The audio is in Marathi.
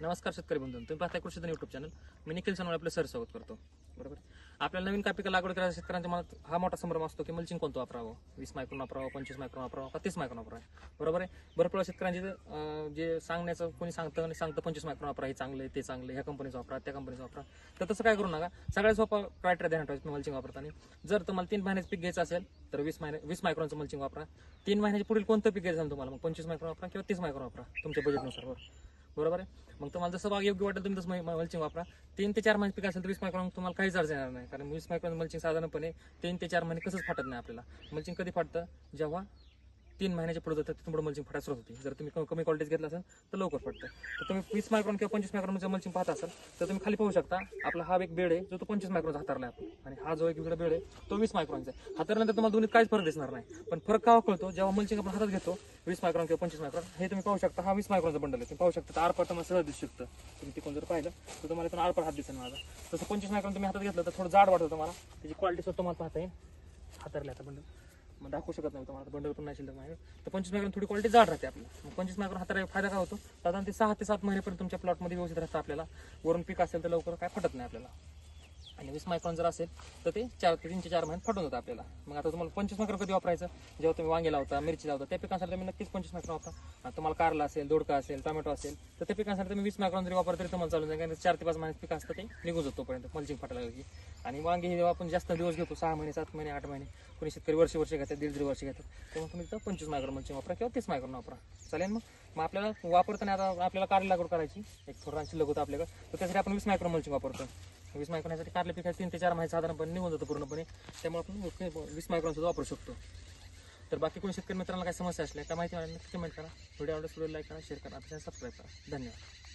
नमस्कार शेतकरी बंधू तुम्ही पाहताय कृषीधन युट्यूब चॅनल मी निखिल सोनवणे आपलं सर स्वागत करतो. बरोबर? आपल्याला नवीन कापिका लागवड करायला शेतकऱ्यांच्या मनात हा मोठा संभ्रम असतो की मल्चिंग कोणतं वापरावं? वीस मायक्रोन वापरावं पंचवीस मायक्रोन वापरावं का तीस मायक्रोन वापरावं? बरोबर आहे? भरपूर शेतकऱ्यांचे जे सांगण्याचं कोणी सांगतं आणि सांगतं पंचवीस मायक्रोन वापरा हे चांगलं आहे ते चांगलं ह्या कंपनीचं वापरा त्या कंपनीचं वापरा. तर तसं काय करू नका. सगळ्यात सोपा क्रायटेरिया ध्यान ठेवायचं मल्चिंग वापरताना. जर तुम्हाला तीन महिन्याचं पीक घ्यायचं असेल तर वीस महिने वीस मायक्रोनचं मल्चिंग वापरा. तीन महिन्याच्या पुढील कोणतं पीक घ्यायचं तुम्हाला मग पंचवीस मायक्रोन वापरा किंवा तीस मायक्रोन वापरा तुमच्या बजेटनुसार बरोबर? बरोबर आहे? मग तुम्हाला जसं बाग योग्य वाटेल तुम्ही तसं मल्चिंग वापरा. तीन ते चार महिने पीक असेल तर वीस मायक्रॉन तुम्हाला काहीच अडचण येणार नाही. कारण वीस मायक्रॉन मल्चिंग साधारणपणे तीन ते चार महिने कसंच फाटत नाही आपल्याला. मल्चिंग कधी फाटतं? जेव्हा तीन महिन्याच्या पुढे जातात तिथून पुढे मल्चिंग फाटायला सुरुवात होती. जर तुम्ही कमी- कमी क्वालिटीज घेतला असेल तर लवकर फाटतं. तर तुम्ही वीस मायक्रॉन किंवा पंचवीस मायक्रॉनचं मल्चिंग पाहत असाल तर तुम्ही खाली पाहू शकता आपला हा एक बेड आहे जो तो पंचवीस मायक्रॉनचा हातारला आहे आपण. आणि हा जो एक वेगळा बेड आहे तो वीस मायक्रॉनचा आहे. हातारल्यानंतर तुम्हाला दोन्ही काहीच फरक दिसणार नाही. पण फरक का कळतो जेव्हा मल्चिंग आपण हातात घेतो वीस मायक्रॉन किंवा पंचवीस मायक्रॉन हे तुम्ही पाहू शकता हा वीस मायक्रॉनचा बंडल आहे. तुम्ही पाहू शकता आरपार तुम्हाला सहज दिसू शकतं. तुम्ही तिकडून जर पाहिलं तर तुम्हाला पण आरपार हात दिसेल माझा. तसं पंचवीस मायक्रॉन तुम्ही हातात घेतलं तर थोडं जाड वाटतं तुम्हाला. त्याची क्वालिटी सुद्धा तुम्हाला पाहता येईल. हातारले आता बंडल मग दाखवू शकत नाही तुम्हाला बंडल पण नाही शिल्लक माहिती तर पंचवीस मायक्रॉन थोडी क्वालिटी जाड राहते आपली. मग पंचवीस मायक्रॉन हाताला फायदा काय होतो? साधारण ते सहा ते सात महिनेपर्यंत तुमच्या प्लॉटमध्ये व्यवस्थित राहतं आपल्याला. वरून पीक असेल तर लवकर काय फटत नाही आपल्याला. आणि वीस मायक्रॉन जर असेल तर ते चार ते तीनशे चार महिन्यात फटून जातं आपल्याला. मग आता तुम्हाला पंचवीस मायक्रॉन कधी वापरायचं? जेव्हा तुम्ही वांगे लावता मिरची लावता त्या पिकांसाठी तुम्ही नक्कीच पंचवीस मायक्रॉन वापरा. आणि तुम्हाला कारला असेल दोडका असेल टोमॅटो असेल तर त्या पिकांसाठी तुम्ही वीस मायक्रॉन जरी वापरलं तरी तुम्हाला चालू जाईल. कारण चार ते पाच महिन्यात पिक असतं ते निघून जातो मल्चिंग फाटायला लागली आणि वांगे हे जेव्हा आपण जास्त दिवस घेतो सहा महिने सात महिने आठ महिने कोणी शेतकरी वर्ष वर्ष घेतात दीड दीड वर्ष घेतात तेव्हा तुम्ही तिथं पंचवीस मायक्रॉन मल्चिंग वापरा किंवा तीस मायक्रॉन वापरा. चालेल मग? मग आपल्याला वापरताना आता आपल्याला कारली लागवड करायची. एक थोडा शिल्लक होतं आपल्याकडे. तर त्यासाठी आपण वीस मायक्रॉन मल्चिंग वापरतो वीस मायक्रोनसाठी कारले पिकायचं तीन ते चार महिने साधारणपणे निघून जातं पूर्णपणे. त्यामुळे आपण वीस मायक्रॉन सुद्धा वापरू शकतो. तर बाकी कोणी शेतकरी मित्रांना काय समस्या असल्या त्या माहिती मिळाली नक्की कमेंट करा. व्हिडिओ आवडल्यास व्हिडिओ लाईक करा शेअर करा. आता सबस्क्राईब करा. धन्यवाद.